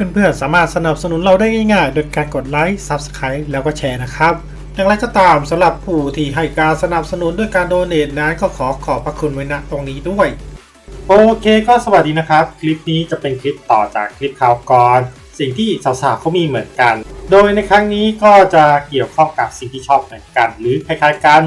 เพื่อนๆสามารถสนับสนุนเราได้ง่ายๆ โดยการกดไลค์ Subscribe แล้วก็แชร์นะครับอย่างไรก็ตามสำหรับผู้ที่ให้การสนับสนุนด้วยการโดเนทนั้นก็ขอขอบพระคุณไว้ณตรงนี้ด้วย โอเคก็สวัสดีนะครับ คลิปนี้จะเป็นคลิปต่อจากคลิปข่าวก่อน สิ่งที่สาวๆเขามีเหมือนกัน โดยในครั้งนี้ก็จะเกี่ยวข้องกับสิ่งที่ชอบเหมือนกัน หรือคล้ายๆกัน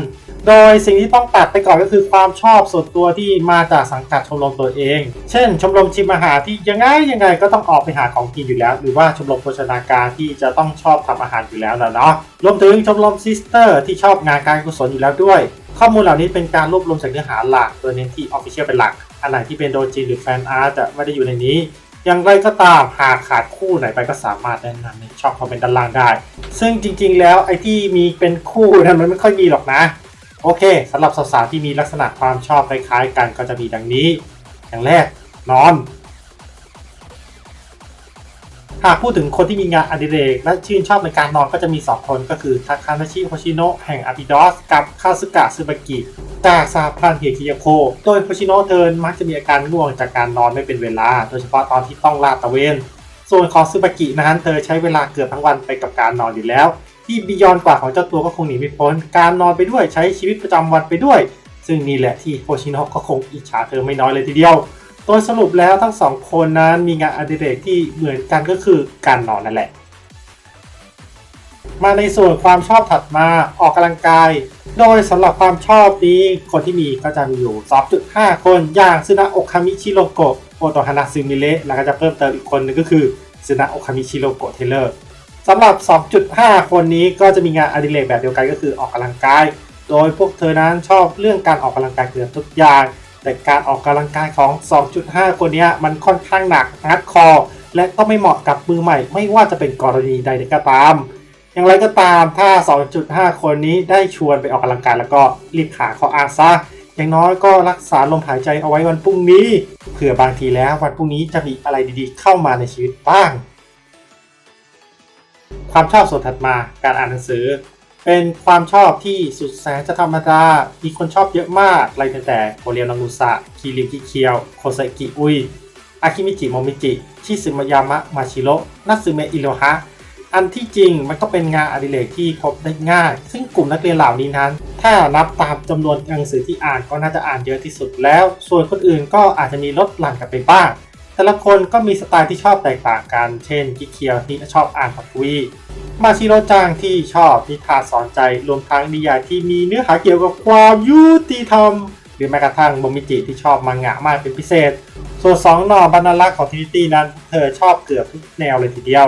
โดยสิ่งที่ต้องตัดไปก่อนก็คือความชอบส่วนตัวที่มาจากสังกัดชมรมตัวเอง เช่น ชมรมชิมอาหารที่ยังไงยังไงก็ต้องออกไปหาของกินอยู่แล้ว หรือว่าชมรมโภชนาการที่จะต้องชอบทำอาหารอยู่แล้วนะเนาะ รวมถึงชมรมซิสเตอร์ที่ชอบงานการกุศลอยู่แล้วด้วย ข้อมูลเหล่านี้เป็นการรวบรวมจากเนื้อหาหลักโดยเน้นที่ออฟฟิเชียลเป็นหลัก อันไหนที่เป็นโดจิหรือแฟนอาร์ตจะไม่ได้อยู่ในนี้อย่างไรก็ตามหากขาดคู่ไหนไปก็สามารถแนะนำในช่องคอมเมนต์ด้านล่างได้ ซึ่งจริงๆ แล้วไอ้ที่มีเป็นคู่นั้นมันไม่ค่อยมีหรอกนะ โอเคสำหรับสาวๆที่มีลักษณะความชอบคล้ายๆกันก็จะมีดังนี้ อย่างแรกนอน หากพูดถึงคนที่มีงานอดิเรก และชื่นชอบในการนอนก็จะมี 2 คนก็คือทาคานาชิโฮชิโนะแห่งอาบิดอสกับคาสึกะซึบากิจากซาพลันเฮคิยาโค โดยโฮชิโนะเธอมักจะมีอาการง่วงจากการนอนไม่เป็นเวลา โดยเฉพาะตอนที่ต้องลาดตระเวน ส่วนของซึบากินั้นเธอใช้เวลาเกือบทั้งวันไปกับการนอนอยู่แล้ว ที่บียอนกว่าของเจ้าตัวก็คงหนีไม่พ้นการนอนไปด้วยใช้ชีวิตประจำวันไปด้วย ซึ่งนี่แหละที่โฮชิโนะก็คงอิจฉาเธอไม่น้อยเลยทีเดียวโดยสรุปแล้วทั้งสองคนนั้นมีงานอดิเรกที่เหมือนกันก็คือการนอนนั่นแหละ มาในส่วนความชอบถัดมาออกกำลังกาย โดยสำหรับความชอบนี้คนที่มีก็จะมีอยู่ 2.5 คนอย่างซึนะโอคามิชิโรโกะโอโตฮานาซึมิเระแล้วก็จะเพิ่มเติมอีกคนนึงก็คือซึนะโอคามิชิโรโกะเทเลอร์ สำหรับ 2.5 คนนี้ก็จะมีงานอดิเรกแบบเดียวกันก็คือออกกำลังกาย โดยพวกเธอนั้นชอบเรื่องการออกกำลังกายเกือบทุกอย่าง แต่การออกกำลังกายของ 2.5 คนนี้มันค่อนข้างหนักฮัดคอ และก็ไม่เหมาะกับมือใหม่ ไม่ว่าจะเป็นกรณีใดก็ตาม อย่างไรก็ตามถ้า 2.5 คนนี้ได้ชวนไปออกกำลังกายแล้วก็รีบขาข้ออ้างซะอย่างน้อยก็รักษาลมหายใจเอาไว้วันพรุ่งนี้ เผื่อบางทีแล้ววันพรุ่งนี้จะมีอะไรดีๆ เข้ามาในชีวิตบ้าง ความชอบส่วนถัดมาการอ่านหนังสือ เป็นความชอบที่สุดแสนจะธรรมดา มีคนชอบเยอะมากไล่ตั้งแต่โคเรียนังุสะคิริกิเคียว โคไซกิอุยอากิมิจิโมมิจิชิซึมายามะมาชิโร่นัตสึเมะอิโรฮะอันที่จริงมันก็เป็นงานอดิเรกที่พบได้ง่าย ซึ่งกลุ่มนักเรียนเหล่านี้นั้น ถ้านับตามจำนวนหนังสือที่อ่านก็น่าจะอ่านเยอะที่สุดแล้ว ส่วนคนอื่นก็อาจจะมีลดหลั่นกันไปบ้าง แต่ละคนก็มีสไตล์ที่ชอบแตกต่างกัน เช่นกิเคียวที่ชอบอ่านปักวีมาชิโรจังที่ชอบนิทานสอนใจรวมทั้งนิยายที่มีเนื้อหาเกี่ยวกับความยุติธรรม หรือแม้กระทั่งโมมิจิที่ชอบมังงะมากเป็นพิเศษ ส่วนสองหน่อบรรณารักษ์ของทินิตี้นั้น เธอชอบเกือบทุกแนวเลยทีเดียว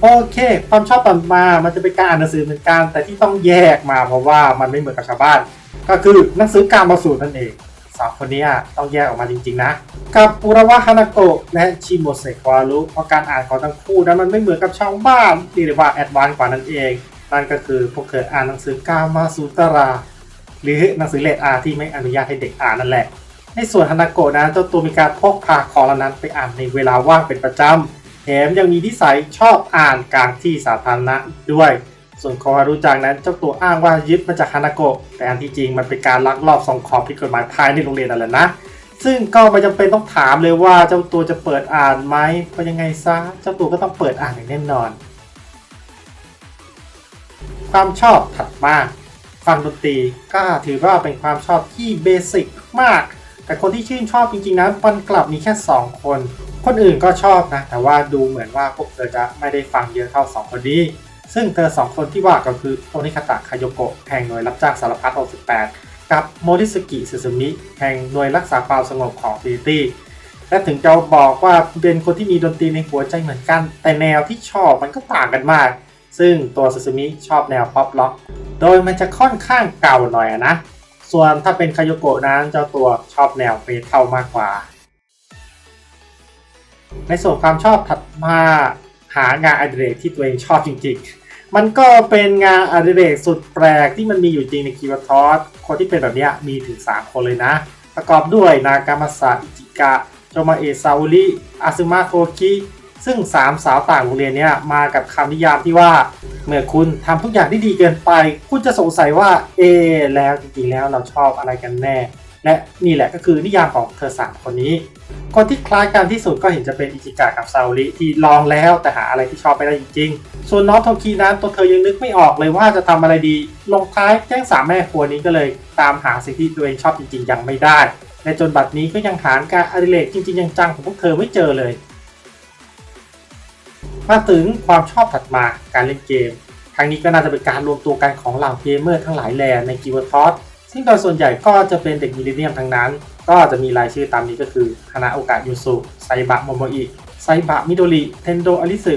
โอเค ความชอบต่อมา มันจะเป็นการอ่านหนังสือเหมือนกัน แต่ที่ต้องแยกมาเพราะว่ามันไม่เหมือนกับชาวบ้าน ก็คือหนังสือการมาสูตรนั่นเอง สองคนนี้ต้องแยกออกมาจริง ๆ นะ กับอุระวะฮานาโกะและชิโมเซควารุเพราะการอ่านของทั้งคู่นั้นมันไม่เหมือนกับชาวบ้านที่เรียกว่าแอดวานซ์กว่านั้นเอง นั่นก็คือพวกเธออ่านหนังสือกามาสุตรา หรือหนังสือเลดอาที่ไม่อนุญาตให้เด็กอ่านนั่นแหละ ในส่วนฮานาโกะนั้นเจ้าตัวมีการพกพาของเหล่านั้นไปอ่านในเวลาว่างเป็นประจำแถมยังมีนิสัยชอบอ่านกลางที่สาธารณะด้วย ส่วนโคฮารุจังนั้นเจ้าตัวอ้างว่ายึดมาจากฮานาโกะแต่อันที่จริงมันเป็นการลักลอบส่งของผิดกฎหมายภายในโรงเรียนนั่นแหละนะ ซึ่งก็ไม่จำเป็นต้องถามเลยว่าเจ้าตัวจะเปิดอ่านไหมเพราะยังไงซะเจ้าตัวก็ต้องเปิดอ่านอย่างแน่นอน ความชอบถัดมาฟังดนตรีก็ถือว่าเป็นความชอบที่เบสิกมาก แต่คนที่ชื่นชอบจริงๆนั้นมันกลับมีแค่ 2 คน คนอื่นก็ชอบนะ แต่ว่าดูเหมือนว่าพวกเธอจะไม่ได้ฟังเยอะเท่า 2 คนนี้ ซึ่งเธอ2คนที่ว่าก็คือโอนิคาตะคาโยโกะแห่งหน่วยรับจ้างสารพัด68 กับโมริสกิซึซึมิแห่งหน่วยรักษาความสงบของฟิลิปปินส์และถึงจะบอกว่าเป็นคนที่มีดนตรีในหัวใจเหมือนกัน แต่แนวที่ชอบมันก็ต่างกันมาก ซึ่งตัวซึซึมิชอบแนวป๊อปล็อก โดยมันจะค่อนข้างเก่าหน่อยนะ ส่วนถ้าเป็นคาโยโกะนั้นเจ้าตัวชอบแนวเฟเทามากกว่า ในส่วนความชอบถัดมาหางานอดิเรกที่ตัวเองชอบจริงๆ มันก็เป็นงานอดิเรกสุดแปลกที่มันมีอยู่จริงในคิวทอสคนที่เป็นแบบนี้มีถึง 3 คนเลยนะ ประกอบด้วยนากามาสะอิจิกะโจมาเอะซาอุริอาซึมะโทคิซึ่ง 3 สาวต่างโรงเรียนเนี้ยมากับคำนิยามที่ว่า เมื่อคุณทำทุกอย่างที่ดีเกินไป คุณจะสงสัยว่า เอ แล้วจริงๆแล้วเราชอบอะไรกันแน่ และนี่แหละก็คือนิยามของเธอสามคนนี้ คนที่คล้ายกันที่สุดก็เห็นจะเป็นอิจิกะกับซาโอริที่ลองแล้วแต่หาอะไรที่ชอบไม่ได้จริงๆ ส่วนน้องโทคีนั้นตัวเธอยังนึกไม่ออกเลยว่าจะทำอะไรดี ลงท้ายแจ้งสามแม่ครัวนี้ก็เลยตามหาสิ่งที่ตัวเองชอบจริงๆ ยังไม่ได้ และจนบัดนี้ก็ยังหาการอดิเรกจริงๆยังจังของพวกเธอไม่เจอเลย มาถึงความชอบถัดมาการเล่นเกมครั้งนี้ก็น่าจะเป็นการรวมตัวกันของเหล่าเกมเมอร์ทั้งหลายแหล่ในกิวทอส ซึ่งโดยส่วนใหญ่ก็จะเป็นเด็กมิลเลนเนียมทั้งนั้น ก็จะมีรายชื่อตามนี้ก็คือฮานาโอกะยูสุไซบะโมโมอิไซบะมิโดริเทนโดอลิสึ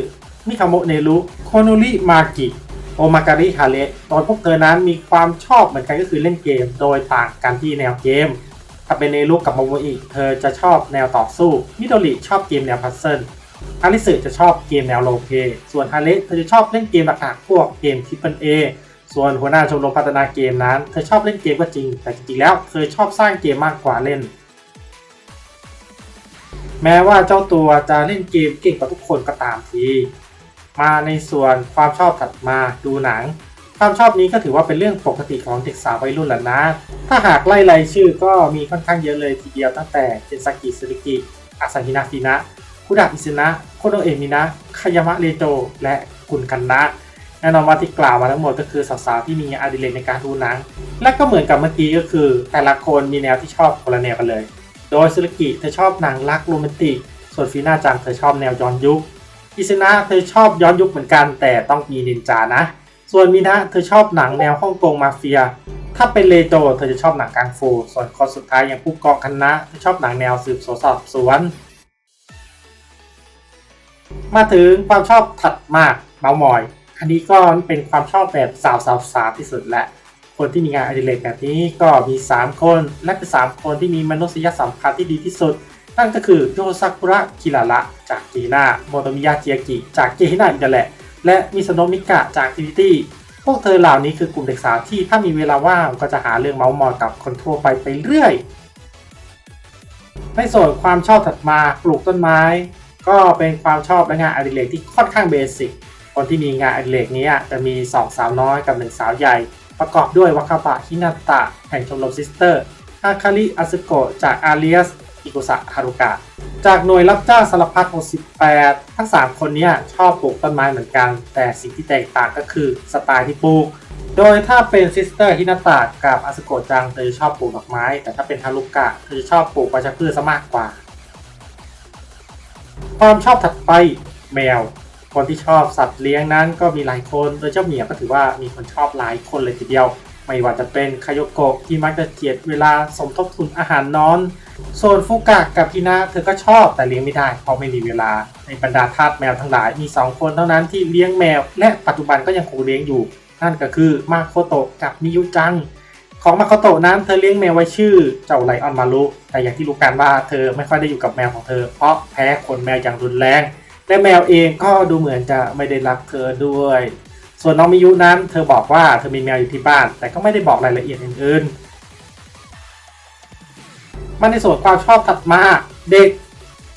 มิคาโมเนรุโคโนริมากิโอมาการิฮาเระโดยพวกเธอนั้นมีความชอบเหมือนกันก็คือเล่นเกม โดยต่างกันที่แนวเกมถ้าเป็นเนรุกับโมโมอิเธอจะชอบแนวต่อสู้มิโดริชอบเกมแนวพัซเซิลฮาริสึจะชอบเกมแนวโรลเพย์ส่วนฮาเละเธอจะชอบเล่นเกมหลักๆพวกเกมทริปเปิลเอ ส่วนหัวหน้าชมรมพัฒนาเกมนั้น เธอชอบเล่นเกมก็จริง แต่จริงๆแล้วเธอชอบสร้างเกมมากกว่าเล่น แม้ว่าเจ้าตัวจะเล่นเกมเก่งกว่าทุกคนก็ตามที มาในส่วนความชอบถัดมาดูหนัง ความชอบนี้ก็ถือว่าเป็นเรื่องปกติของเด็กสาววัยรุ่นแหละนะ ถ้าหากไล่รายชื่อก็มีค่อนข้างเยอะเลยทีเดียวตั้งแต่เจนซากิซึริกิอาซาฮินาฟินะคุดะอิซึนะโคโนเอมินะคายามะเรโจและกุนกันนะ แน่นอนว่าที่กล่าวมาทั้งหมดก็คือสาวๆที่มีงานอดิเรกในการดูหนัง และก็เหมือนกับเมื่อกี้ก็คือ แต่ละคนมีแนวที่ชอบคนละแนวกันเลย โดยซึรุกิเธอชอบหนังรักโรแมนติก ส่วนฟีน่าจังเธอชอบแนวย้อนยุคอิซนะเธอชอบย้อนยุคเหมือนกัน แต่ต้องมีนินจานะ ส่วนมินะเธอชอบหนังแนวฮ่องกงมาเฟีย ถ้าเป็นเลโจเธอจะชอบหนังกังฟู ส่วนคนสุดท้ายอย่างผู้กองคันนะเธอชอบหนังแนวสืบสวนสอบสวน มาถึงความชอบถัดมากเมามอย อันนี้ก็เป็นความชอบแบบสาวสาวสาวที่สุดแหละ คนที่มีงานอดิเรกแบบนี้ก็มี 3 คน และเป็น 3 คนที่มีมนุษยสัมพันธ์ที่ดีที่สุด นั่นก็คือโยซากุระคิระระจากกฮินาโมโตมิยะเจียกิจากเกฮินาอีกนั่นแหละ และมิซโนมิกะจากทิวิตี้พวกเธอเหล่านี้คือกลุ่มเด็กสาวที่ถ้ามีเวลาว่างก็จะหาเรื่องเมาส์มอยกับคนทั่วไปไปเรื่อย ในส่วนความชอบถัดมาปลูกต้นไม้ ก็เป็นความชอบและงานอดิเรกที่ค่อนข้างเบสิก คนที่มีงานอดิเรกนี้จะมี2สาวน้อยกับ1สาวใหญ่ ประกอบด้วยวากาบะฮินาตะแห่งชมรมซิสเตอร์อาคาริอาซึโกะจากอาเลียสอิกุสะฮารุกะจากหน่วยรับจ้างสารพัด68 ทั้ง 3 คนนี้ชอบปลูกต้นไม้เหมือนกัน แต่สิ่งที่แตกต่างก็คือสไตล์ที่ปลูก โดยถ้าเป็นซิสเตอร์ฮินาตะกับอาซโกจังเธอจะชอบปลูกดอกไม้ แต่ถ้าเป็นฮารุกะเธอจะชอบปลูกวัชพืชซะมากกว่า ความชอบถัดไปแมว คนที่ชอบสัตว์เลี้ยงนั้นก็มีหลายคน โดยเจ้าเหมียวก็ถือว่ามีคนชอบหลายคนเลยทีเดียว ไม่ว่าจะเป็นคายโกะที่มักจะเจียดเวลาสมทบทุนอาหารนอนส่วนฟุกะกับพินะเธอก็ชอบแต่เลี้ยงไม่ได้เพราะไม่มีเวลา ในบรรดาทาสแมวทั้งหลายมี 2 คนเท่านั้นที่เลี้ยงแมว และปัจจุบันก็ยังคงเลี้ยงอยู่ นั่นก็คือมาโคโตะกับมิยุจังของมาโคโตะนั้นเธอเลี้ยงแมวไว้ชื่อเจ้าไลออนมารุแต่อย่างที่รู้กันว่าเธอไม่ค่อยได้อยู่กับแมวของเธอ เพราะแพ้ขนแมวอย่างรุนแรง และแมวเองก็ดูเหมือนจะไม่ได้รักเธอด้วย ส่วนน้องมิยุนั้นเธอบอกว่าเธอมีแมวอยู่ที่บ้าน แต่ก็ไม่ได้บอกรายละเอียดอื่นๆมาในส่วนความชอบถัดมาเด็ก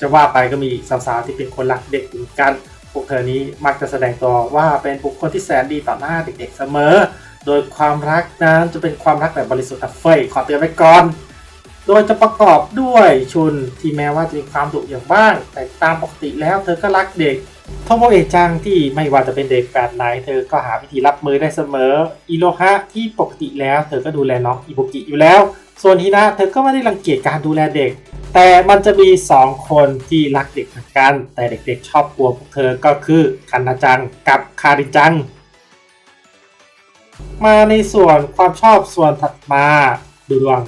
จะว่าไปก็มีสาวๆที่เป็นคนรักเด็กเหมือนกันพวกเธอนี้มักจะแสดงตัวว่าเป็นบุคคลที่แสนดีต่อหน้าเด็กๆเสมอ โดยความรักนั้นจะเป็นความรักแบบบริสุทธิ์อัฟเฟยขอเตือนไว้ก่อน โดยจะประกอบด้วยชุนที่แม้ว่าจะมีความดุอย่างบ้าง แต่ตามปกติแล้วเธอก็รักเด็กโทโมเอะจังที่ไม่ว่าจะเป็นเด็กแบบไหนเธอก็หาวิธีรับมือได้เสมออิโรฮะที่ปกติแล้ว เธอก็ดูแลน้องอิบุกิอยู่แล้ว ส่วนฮินะเธอก็ไม่ได้รังเกียจการดูแลเด็ก แต่มันจะมี 2 คนที่รักเด็กเหมือนกัน แต่เด็กๆชอบกลัวพวกเธอก็คือคันนาจังกับคาริจัง มาในส่วนความชอบส่วนถัดมาดูดวง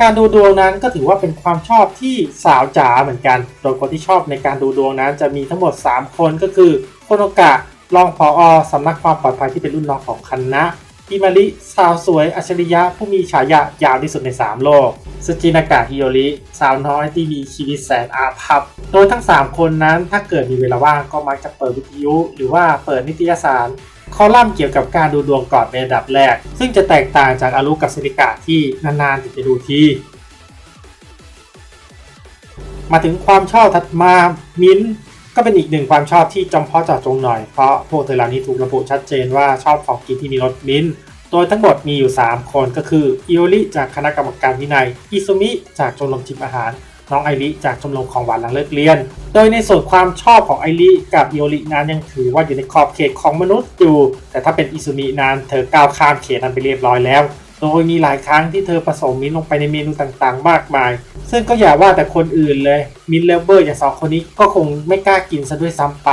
การดูดวงนั้นก็ถือว่าเป็นความชอบที่สาวจ๋าเหมือนกัน โดยคนที่ชอบในการดูดวงนั้นจะมีทั้งหมด 3 คนก็คือโคโนกะรองผออสำนักความปลอดภัยที่เป็นรุ่นน้องของคันนะฮิมาริสาวสวยอัจฉริยะผู้มีฉายายาวที่สุดใน 3 โลกสจินากะฮิโยริสาวน้อยที่มีชีวิตแสนอาภัพโดยทั้ง 3 คนนั้นถ้าเกิดมีเวลาว่างก็มักจะเปิดวิทยุ หรือว่าเปิดนิตยสาร คอลัมน์เกี่ยวกับการดูดวงก่อนเป็นอันดับแรก ซึ่งจะแตกต่างจากอารุกับซิริกะที่นานๆถึงจะดูทีมาถึงความชอบถัดมามิ้นก็เป็นอีกหนึ่งความชอบที่จำเพาะเจาะจงหน่อย เพราะพวกเธอเหล่านี้ถูกระบุชัดเจนว่าชอบของกินที่มีรสมิ้นโดยทั้งหมดมีอยู่ 3 คนก็คืออิโอริจากคณะกรรมการวินัยอิซุมิจากชมรมจิมอาหาร น้องไอริจากชมรมของหวานหลังเลิกเรียน โดยในส่วนความชอบของไอริกับอิโอรินั้นยังถือว่าอยู่ในขอบเขตของมนุษย์อยู่ แต่ถ้าเป็นอิซุมินั้นเธอก้าวข้ามเขตนั้นไปเรียบร้อยแล้ว โดยมีหลายครั้งที่เธอผสมมิ้นลงไปในเมนูต่างๆ มากมาย ซึ่งก็อย่าว่าแต่คนอื่นเลย มิ้นเลเวอร์อย่างสองคนนี้ก็คงไม่กล้ากินซะด้วยซ้ำไป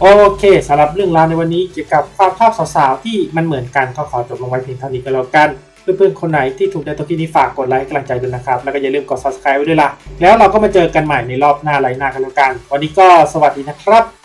โอเคสำหรับเรื่องราวในวันนี้เกี่ยวกับความชอบสาวๆที่มันเหมือนกันก็ขอจบลงไว้เพียงเท่านี้ก็แล้วกัน เพื่อนๆคนไหนที่ถูกใจตัวคลิปนี้ฝากกดไลค์กำลังใจด้วยนะครับ แล้วก็อย่าลืมกด subscribe ไว้ด้วยล่ะ แล้วเราก็มาเจอกันใหม่ในรอบหน้าไลน์หน้ากันแล้วกัน วันนี้ก็สวัสดีนะครับ